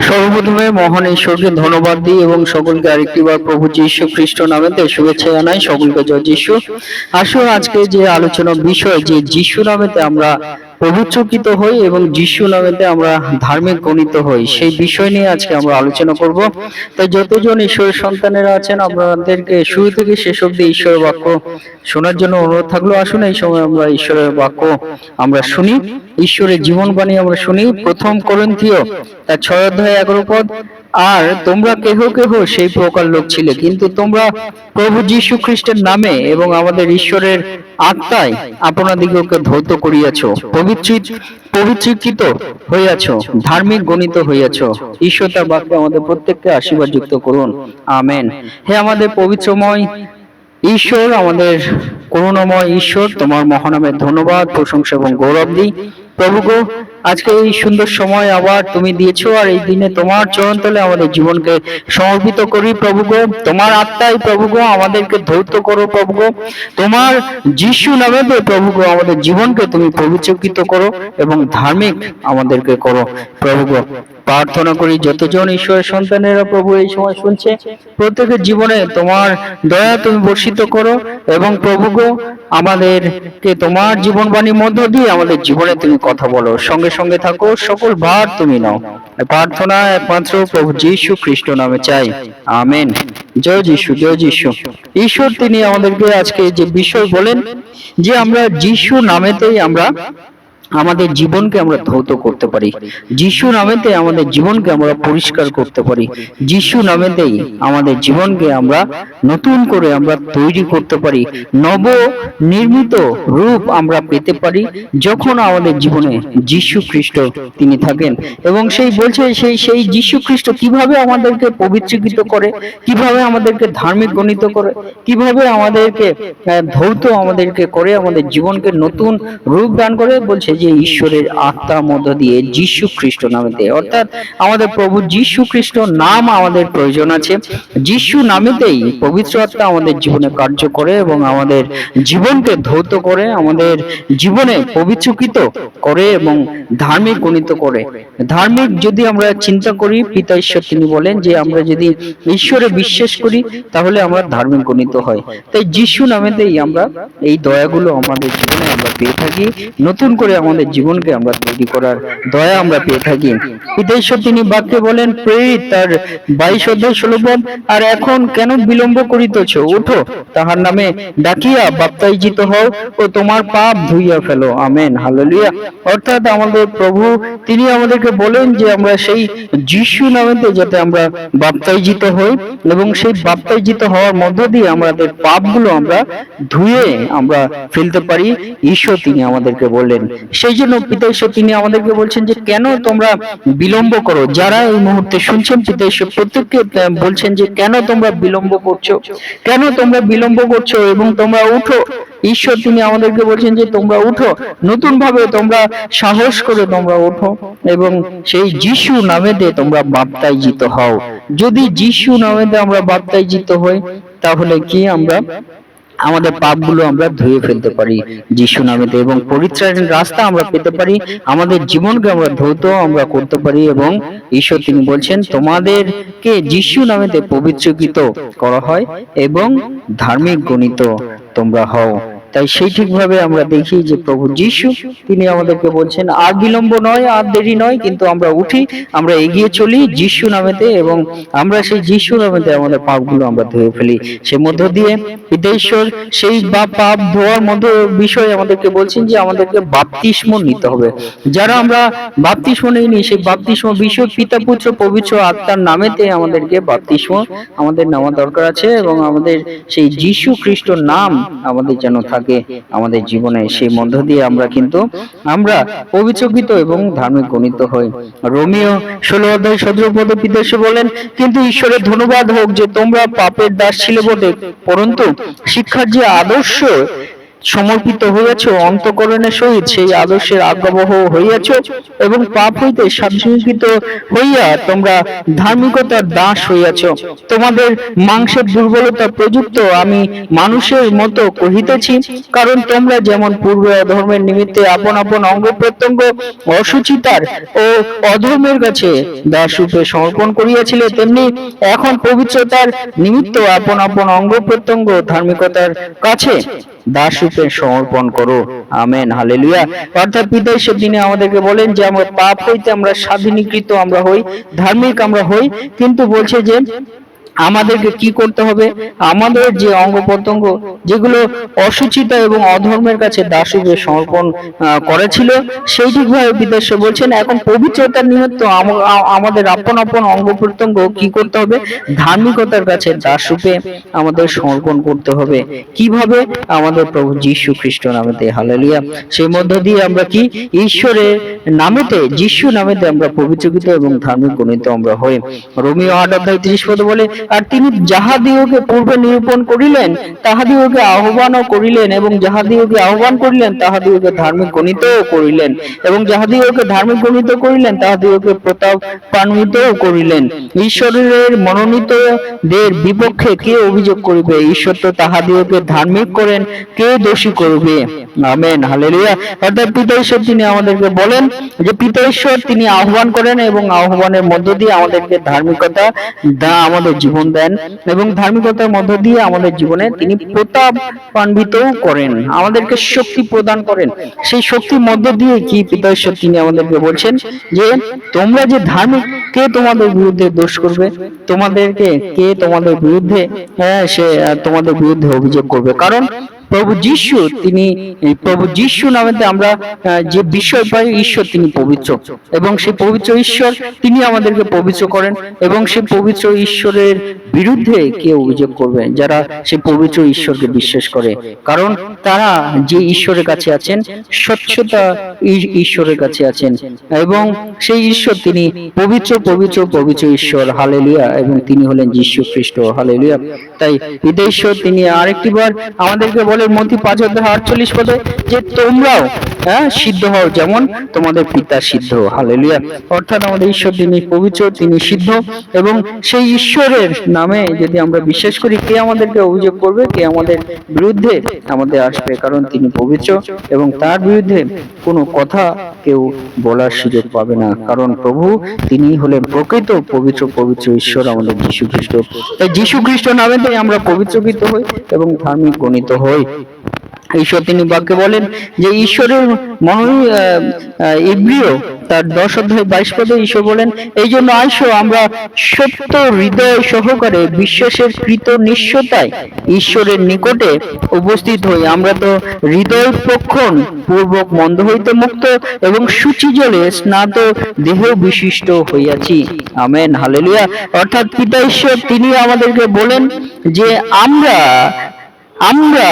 সর্বপ্রথমে মহান ঈশ্বরকে ধন্যবাদ দিই এবং সকলকে আরেকটিবার প্রভু যীশু খ্রিস্ট নামেতে শুভেচ্ছা জানাই, সকলকে জয় যীশু। আসুন আজকে যে আলোচনা বিষয় যে যীশু নামেতে আমরা পবিত্রকৃত হই এবং যীশু নামেতে আমরা ধার্মিক গণিত হই। সেই বিষয় নিয়ে আজকে আমরা আলোচনা করব। তাই যতজন ঈশ্বরের সন্তানেরা আছেন, আপনাদেরকে শুরু থেকে শেষ অব্দি ঈশ্বরের বাক্য শোনার জন্য অনুরোধ থাকল। আসুন, এই সময় আমরা ঈশ্বরের বাক্য আমরা শুনি। ঈশ্বরের জীবনবাণী আমরা শুনি। প্রথম করন্থীয় তার ছয় অধ্যায় এগারো পদ আর তোমরা কেহ কেহ সেই প্রকার লোক ছিলে, কিন্তু তোমরা প্রভু যীশু খ্রিস্টের নামে এবং আমাদের ঈশ্বরের আত্মায় আপনাদিগকে ধৌত করিয়াছ, পবিত্রিত হইয়াছ, ধার্মিক গণিত হইয়াছ। ঈশ্বর তার বাক্যে আমাদের প্রত্যেককে আশীর্বাদ যুক্ত করুন। আমেন। হে আমাদের পবিত্রময় ঈশ্বর, আমাদের করুণাময় ঈশ্বর, তোমার মহানামের ধন্যবাদ, প্রশংসা এবং গৌরব দিই। প্রভু আজকে এই সুন্দর সময় আবার তুমি দিয়েছ আর এই দিনে তোমার চরণতলে আমাদের জীবনকে সমর্পিত করি প্রভু তোমার আত্মাই প্রভু গো, আমাদেরকে ধৌত করো প্রভু তোমার যিশু নামে তো প্রভু গো, আমাদের জীবনকে তুমি পবিত্রকৃত করো এবং ধার্মিক আমাদেরকে করো প্রভু গো। প্রার্থনা করি যতজন ঈশ্বরের সন্তানেরা প্রভু এই সময় শুনছে, প্রত্যেকের জীবনে তোমার দয়া তুমি বর্ষিত করো এবং প্রভু গো, আমাদেরকে তোমার জীবনবাণীর মধ্য দিয়ে আমাদের জীবনে তুমি কথা বলো। সঙ্গে সঙ্গে থাকো, সকল ভার তুমি নাও। প্রার্থনা একমাত্র প্রভু যীশু খ্রিস্ট নামে চাই। আমেন। জয় যীশু জয় যীশু। ঈশ্বর, তিনি আমাদেরকে আজকে যে বিষয় বলেন, যে আমরা যীশু নামেতেই আমরা আমাদের জীবনকে আমরা ধৌত করতে পারি। যিশু নামেতে আমাদের জীবনকে আমরা পরিষ্কার করতে পারি। যিশু নামেতেই আমাদের জীবনকে আমরা নতুন করে আমরা তৈরি করতে পারি। নব নির্মিত রূপ আমরা পেতে পারি যখন আমাদের জীবনে যিশু খ্রিস্ট তিনি থাকেন। এবং সেই বলছে সেই সেই যিশু খ্রিস্ট কীভাবে আমাদেরকে পবিত্রীকৃত করে, কীভাবে আমাদেরকে ধার্মিক গণিত করে, কীভাবে আমাদেরকে ধৌত আমাদেরকে করে, আমাদের জীবনকে নতুন রূপ দান করে, বলছে যে ঈশ্বরের আত্মার মধ্য দিয়ে যিশু খ্রিস্ট নামেতে অর্থাৎ আমাদের প্রভু যিশু খ্রিস্ট নাম আমাদের প্রয়োজন আছে। যিশু নামেতেই পবিত্র আত্মা আমাদের জীবনে কার্য করে এবং আমাদের জীবনকে ধৌত করে, আমাদের জীবনে পবিত্রকৃত করে এবং ধার্মিক গণিত করে। ধার্মিক যদি আমরা চিন্তা করি, পিতা ঈশ্বর তিনি বলেন যে আমরা যদি ঈশ্বরে বিশ্বাস করি, তাহলে আমরা ধার্মিক গণিত হয়। তাই যিশু নামেতেই আমরা এই দয়াগুলো আমাদের জীবনে আমরা পেয়ে থাকি। নতুন করে আমাদের জীবনকে আমরা তৈরি করার দয়া আমরা পেয়ে থাকি। ঈশ্বর তিনি বাক্যে বলেন, প্রেরিত তার বাইশ অধ্যায় ষোলো পদ আর এখন কেন বিলম্ব করিতেছ? ওঠো তাহার নামে ডাকিয়া বাপ্তাইজিত হও ও তোমার পাপ ধুইয়া ফেলো। Amen, hallelujah. অর্থাৎ আমাদের প্রভু, তিনি আমাদেরকে বলেন যে আমরা সেই যিশু নামেতে যাতে আমরা বাপ্তাইজিত হই এবং সেই বাপ্তাইজিত হওয়ার মধ্য দিয়ে আমাদের পাপগুলো আমরা ধুয়ে আমরা ফেলতে পারি। ঈশ্বর তিনি আমাদেরকে বললেন সেই জন্য পিতাঈশ্বর তিনি আমাদেরকে বলছেন যে, কেন তোমরা বিলম্ব করো? যারা এই মুহূর্তে শুনছেন পিতা ঈশ্বর প্রত্যেককে বলছেন যে, কেন তোমরা বিলম্ব করছ? কেন তোমরা বিলম্ব করছ? এবং তোমরা উঠো। ঈশ্বর তিনি আমাদেরকে বলছেন যে, তোমরা উঠো। নতুন ভাবে তোমরা সাহস করে তোমরা ওঠো এবং সেই যিশু নামেতে তোমরা বাপ্তাইজিত হও। যদি যিশু নামেতে আমরা বাপ্তাইজিত হই, তাহলে কি আমরা আমাদের পাপগুলো আমরা ধুয়ে ফেলতে পারি, যিশু নামেতে এবং পরিত্রাণের রাস্তা আমরা পেতে পারি, আমাদের জীবনকে আমরা ধৌত আমরা করতে পারি এবং ঈশ্বর তিনি বলছেন, তোমাদেরকে যিশু নামেতে পবিত্রকৃত করা হয় এবং ধার্মিক গণিত তোমরা হও। তাই সেই ঠিকভাবে আমরা দেখি যে প্রভু যিশু, তিনি আমাদেরকে বলছেন, আর বিলম্ব নয়, আর দেরি নয়, কিন্তু আমরা উঠি, আমরা এগিয়ে চলি যিশু নামেতে এবং আমরা সেই যিশু নামেতে আমাদের পাপগুলো আমরা ধুয়ে ফেলি। সে মধ্য দিয়ে পিতেশ্বর সেই বা পাপ ধোয়ার মধ্য বিষয়ে আমাদেরকে বলছেন যে আমাদেরকে বাপতিস্ম নিতে হবে। যারা আমরা বাপতিস্ম নিইনি, সেই বাপতিস্ম বিষয় পিতা, পুত্র, পবিত্র আত্মার নামেতে আমাদেরকে বাপতিস্ম, আমাদের নেওয়া দরকার আছে এবং আমাদের সেই যিশু খ্রিস্টর নাম আমাদের যেন থাকে। আমাদের জীবনে সেই মধ্য দিয়ে আমরা কিন্তু আমরা অভিচকিত এবং ধার্মিক গণিত হই। রোমিও ষোলো অধ্যায় সতেরো পদ বলেন, কিন্তু ঈশ্বরের ধন্যবাদ হোক যে তোমরা পাপের দাস ছিলে বটে, পরন্তু শিক্ষার যে আদর্শ সমর্পিত হইয়াছ অন্তকরণের সহিত সেই আদর্শের আজ্ঞাবহ হইয়াছ এবং পাপ হইতে স্বাধীনকৃত হইয়া তোমরা ধার্মিকতার দাস হইয়াছ। তোমাদের মাংসের দুর্বলতা প্রযুক্ত আমি মানুষের মতো কহিতেছি, কারণ তোমরা যেমন পূর্বে অধর্মের নিমিত্তে আপন আপন অঙ্গ প্রত্যঙ্গ, অসুচিতার ও অধর্মের কাছে দাসরূপে সমর্পণ করিয়াছিলে, তেমনি এখন পবিত্রতার নিমিত্ত আপন আপন অঙ্গ প্রত্যঙ্গ ধার্মিকতার কাছে দাসরূপে সমর্পণ করো। আমেন। হালেলুয়া। অর্থাৎ পিতা ঈশ্বর দিনে আমাদেরকে বলেন যে আমরা পাপ হইতে আমরা স্বাধীনীকৃত আমরা হই ধার্মিক আমরা হই কিন্তু বলছে যে আমাদেরকে কি করতে হবে? আমাদের যে অঙ্গ প্রত্যঙ্গ যেগুলো অসুচিতা এবং অধর্মের কাছে দাসরূপে সমর্পণ করেছিল, সেই ঠিকভাবে বিদেশ বলছেন, এখন পবিত্রতার নিমিত্ত আমাদের আপন আপন অঙ্গ প্রত্যঙ্গ কি করতে হবে? ধার্মিকতার কাছে দাসরূপে আমাদের সমর্পণ করতে হবে। কীভাবে? আমাদের প্রভু যীশু খ্রিস্ট নামেতে, হালেলুয়া। সেই মধ্য দিয়ে আমরা কি? ঈশ্বরের নামেতে, যিশু নামেতে আমরা পবিত্রকৃত এবং ধার্মিক গণিত আমরা হই। রোমিও আট অধ্যায় ত্রিশ পদ বলে আর তিনি যাহাদিওকে পূর্বে নিরূপণ করিলেন তাহাদিওকে আহ্বানও করিলেন এবং যাহাদিওকে আহ্বান করিলেন তাহাদিওকে ধার্মিক গণিতও করিলেন এবং যাহাদিওকে ধার্মিক গণিত করিলেন তাহাদিওকে প্রতাপ পান্বিতও করিলেন। ঈশ্বরের মনোনীত দের বিপক্ষে কে অভিযোগ করিবে? ঈশ্বর তো তাহাদিওকে ধার্মিক করেন, কে দোষী করবে? Amen, hallelujah. অর্থাৎ পিতা ঈশ্বর তিনি আমাদেরকে বলেন যে, পিতা ঈশ্বর তিনি আহ্বান করেন এবং আহ্বানের মধ্য দিয়ে আমাদেরকে ধার্মিকতা দা আমাদের জীবন দেন এবং ধার্মিকতার মধ্য দিয়ে আমাদের জীবনে তিনি প্রতাপ পান্বিতও করেন। আমাদেরকে শক্তি প্রদান করেন। সেই শক্তির মধ্য দিয়ে কি পিতা তিনি আমাদেরকে বলছেন যে, তোমরা যে ধার্মিক, কে তোমাদের বিরুদ্ধে দোষ করবে? তোমাদেরকে কে তোমাদের বিরুদ্ধে হ্যাঁ সে তোমাদের বিরুদ্ধে অভিযোগ করবে। কারণ প্রভু যিশু, তিনি প্রভু যিশু নামেতে আমরা যে বিষয় পাই, ঈশ্বর তিনি পবিত্র। এবং সেই পবিত্র ঈশ্বর তিনি আমাদেরকে পবিত্র করেন এবং সেই পবিত্র ঈশ্বরের বিরুদ্ধে কে অভিযোগ করবে যারা সেই পবিত্র ঈশ্বরকে বিশ্বাস করে। কারণ তারা যে ঈশ্বরের কাছে আছেন, স্বচ্ছতা ঈশ্বরের কাছে আছেন। এবং সেই ঈশ্বর তিনি পবিত্র পবিত্র পবিত্র ঈশ্বর, হালেলিয়া, এবং তিনি হলেন যীশু খ্রিস্ট, হালেলিয়া। তাই বিদেশ্বর তিনি আরেকটি বার আমাদেরকে বলে মতি পাঁচ অধ্যায় আটচল্লিশ পদে, যে তোমরাও হ্যাঁ সিদ্ধ হও, যেমন তোমাদের পিতা সিদ্ধ, হালেলুয়া। অর্থাৎ আমাদের ঈশ্বর তিনি পবিত্র, তিনি সিদ্ধ, এবং সেই ঈশ্বরের নামে যদি আমরা বিশ্বাস করি, কে আমাদেরকে অভিযোগ করবে, কে আমাদের বিরুদ্ধে আমাদের আসবে, কারণ তিনি পবিত্র, এবং তার বিরুদ্ধে কোনো কথা কেউ বলার সুযোগ পাবে না, কারণ প্রভু তিনি হলেন প্রকৃত পবিত্র পবিত্র ঈশ্বর আমাদের যীশু খ্রিস্ট তাই যীশু খ্রিস্ট নামেতে আমরা পবিত্রকৃত হই, এবং ধার্মিক গণিত হই। ঈশ্বর তিনি বাক্যে বলেন যে ঈশ্বরের মন ইব্রিয় তার দশ অধ্যায় বাইশ পদে ঈশ্বর বলেন, এই জন্য আইসো আমরা সত্য হৃদয় সহকারে বিশ্বাসের কৃত নিশ্চয়তায় ঈশ্বরের নিকটে উপস্থিত হই। আমরা তো হৃদয় প্রক্ষণ, পূর্বক মন্দ হইতে মুক্ত এবং সূচি জলে স্নাত দেহ বিশিষ্ট হইয়াছি। Amen, hallelujah. অর্থাৎ পিতা ঈশ্বর, তিনি আমাদেরকে বলেন যে আমরা আমরা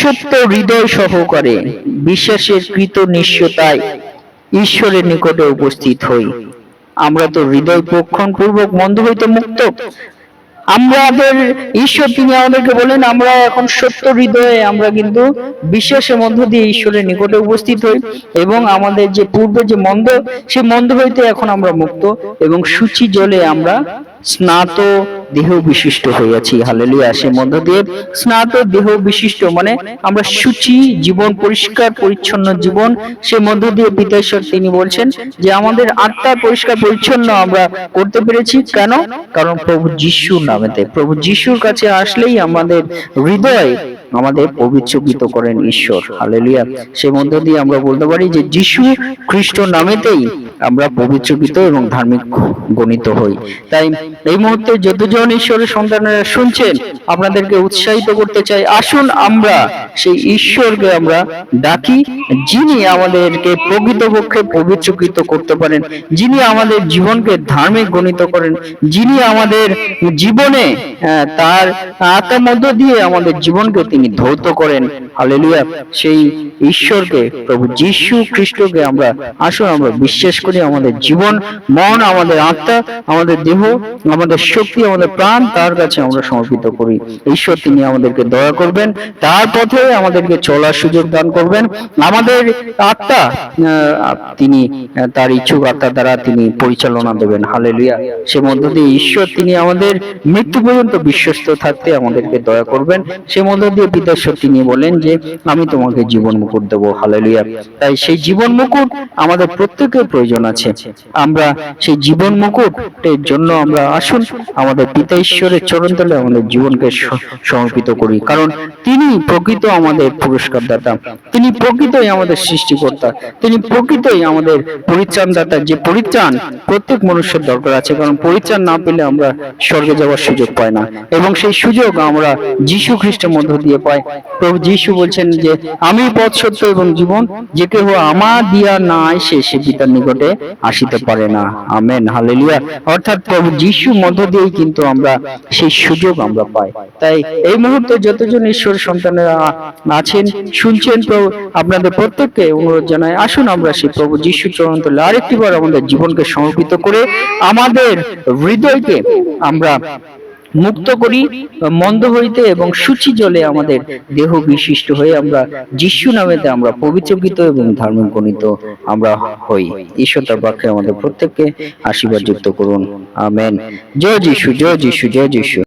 সত্য হৃদয় সহকারে বিশ্বাসের কৃত নিশ্চয়তায় ঈশ্বরের নিকটে উপস্থিত হই। আমরা তো হৃদয় পক্ষণ পূর্বক মন্দ হইতে মুক্ত। আমাদের ঈশ্বর তিনি আমাদেরকে বলেন, আমরা এখন সত্য হৃদয়ে, আমরা কিন্তু বিশ্বাসের মধ্য দিয়ে ঈশ্বরের নিকটে উপস্থিত হই এবং আমাদের যে পূর্বে যে মন্দ, সে মন্দ হইতে এখন আমরা মুক্ত এবং সূচি জলে আমরা স্নাত দেহ বিশিষ্ট হইয়াছি। হালেলুয়া, সে মধ্য দিয়ে স্নাত দেহ বিশিষ্ট মানে আমরা সূচি জীবন, পরিষ্কার, পরিচ্ছন্ন জীবন, সে মধ্য দিয়ে পিতেশ্বর তিনি বলছেন যে আমাদের আত্মা পরিষ্কার, পরিচ্ছন্ন আমরা করতে পেরেছি। কেন? কারণ প্রভু যিশুর নামেতে। প্রভু যিশুর কাছে আসলেই আমাদের হৃদয় আমাদের পবিত্রকৃত করেন ঈশ্বর। হালেলুয়া। সে মধ্য দিয়ে আমরা বলতে পারি যে যিশু খ্রিস্ট নামেতেই আমরা পবিত্রকৃত এবং ধার্মিক গণিত হই। তাই এই মুহূর্তে যতজন ঈশ্বরের সন্তানেরা শুনছেন আপনাদেরকে উৎসাহিত করতে চাই আসুন আমরা সেই ঈশ্বরকে আমরা ডাকি যিনি আমাদেরকে প্রকৃতপক্ষে পবিত্রকৃত করতে পারেন যিনি আমাদের জীবনকে ধার্মিক গণিত করেন যিনি আমাদের জীবনে তার আত্মার মধ্য দিয়ে আমাদের জীবনকে তিনি তিনি ধৌত করেন। হালেলুয়া। সেই ঈশ্বরকে, প্রভু যীশু খ্রিস্টকে আমরা আসুন, আমরা বিশ্বাস করি, আমাদের জীবন, মন, আমাদের আত্মা, আমাদের দেহ, আমাদের শক্তি, আমাদের প্রাণ, তার কাছে আমরা সমর্পিত করি। ঈশ্বর, তিনি আমাদেরকে দয়া করবেন, তার পথে আমাদেরকে চলার সুযোগ দান করবেন। আমাদের আত্মা তিনি, তার ইচ্ছুক আত্মা দ্বারা তিনি পরিচালনা দেবেন। হালেলুয়া। সে মধ্য দিয়ে ঈশ্বর, তিনি আমাদের মৃত্যু পর্যন্ত বিশ্বস্ত থাকতে আমাদেরকে দয়া করবেন। সে মধ্য দিয়ে পিতাশ্বর তিনি বলেন যে, আমি তোমাকে জীবন মুকুট দেবো, হালেলুয়া। তাই সেই জীবন মুকুট আমাদের প্রত্যেকের প্রয়োজন আছে। আমরা সেই জীবন মুকুটের জন্য আমরা আসুন, আমাদের পিতা ঈশ্বরের চরণ তলে আমাদের জীবনকে সমর্পিত করি। কারণ তিনি প্রকৃত আমাদের পুরস্কার দাতা তিনি প্রকৃতই আমাদের সৃষ্টিকর্তা। তিনি প্রকৃতই আমাদের পরিত্রাণদাতা। যে পরিত্রাণ প্রত্যেক মানুষের দরকার আছে, কারণ পরিত্রাণ না পেলে আমরা স্বর্গে যাওয়ার সুযোগ পাই না। এবং সেই সুযোগ আমরা যীশু খ্রিস্টের মধ্য দিয়ে পাই। প্রভু যীশু বলছেন যে, আমি পথ, সত্য এবং জীবন, যে কেহ আমার দিয়া না এসে সে পিতার নিকটে আসিতে পারে না। Amen, hallelujah. অর্থাৎ প্রভু যীশু মধ্য দিয়েই কিন্তু আমরা সেই সুযোগ আমরা পাই। তাই এই মুহূর্তে যতজন ঈশ্বর সন্তানেরা আছেন, শুনছেন প্রভু, আপনাদের প্রত্যেককে অনুরোধ জানাই, আসুন আমরা সেই প্রভু যীশু চরণ তলে আরেকটিবার আমাদের জীবনকে সমর্পিত করে আমাদের হৃদয়কে আমরা মুক্ত করি, মন্দ হইতে এবং সূচি জলে আমাদের দেহ বিশিষ্ট হয়ে আমরা যিশু নামেতে আমরা পবিত্রকৃত এবং ধর্ম গণিত আমরা হই। ঈশ্বর তার বাক্যে আমাদের প্রত্যেককে আশীর্বাদ যুক্ত করুন। আমেন। জয় যিশু জয় যিশু জয় যিশু।